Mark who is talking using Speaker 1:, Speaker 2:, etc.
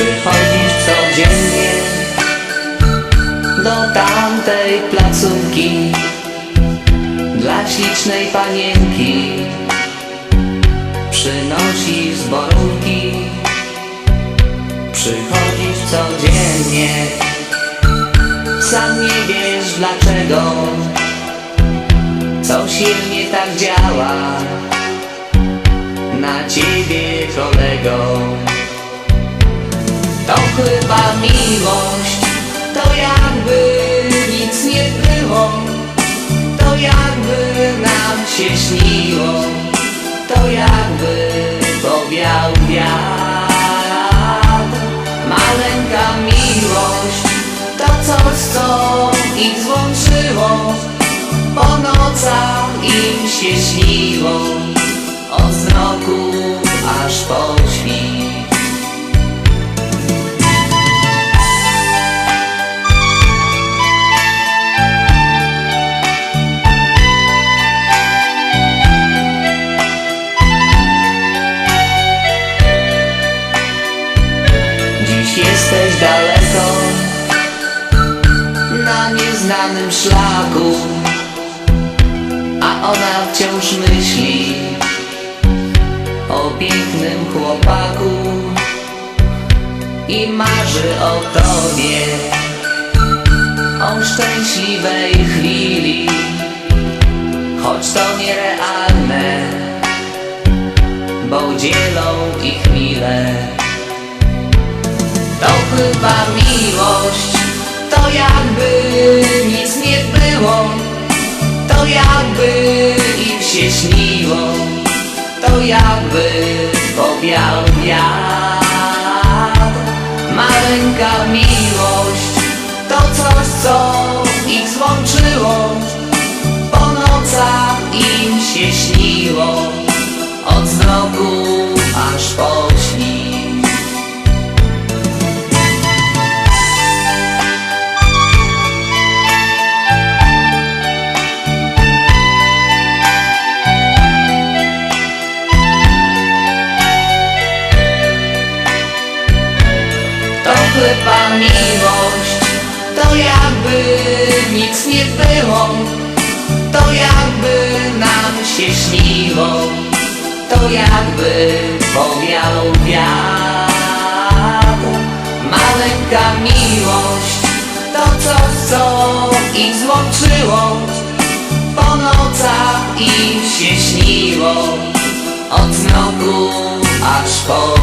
Speaker 1: Przychodzisz codziennie do tamtej placówki dla ślicznej panienki. Przynosisz zborówki, przychodzisz codziennie. Sam nie wiesz dlaczego, coś nie tak działa na ciebie kolego. Miłość, to jakby nic nie było, to jakby nam się śniło, to jakby powiał wiatr. Maleńka miłość, to coś, co ich złączyło, po nocach im się śniło, Na nieznanym szlaku A ona wciąż myśli O pięknym chłopaku I marzy o tobie. O szczęśliwej chwili Choć to nierealne Bo dzielą ich mile. To chyba miłość, to jakby nic nie było, to jakby im się śniło, to jakby powiał wiatr. Maleńka miłość, to coś, co ich złączyło, po nocach im się Chyba miłość, to jakby nic nie było, to jakby nam się śniło, to jakby powiał wiatr. Maleńka miłość, to coś, co ich złączyło, po nocach im się śniło, od zmroku aż po.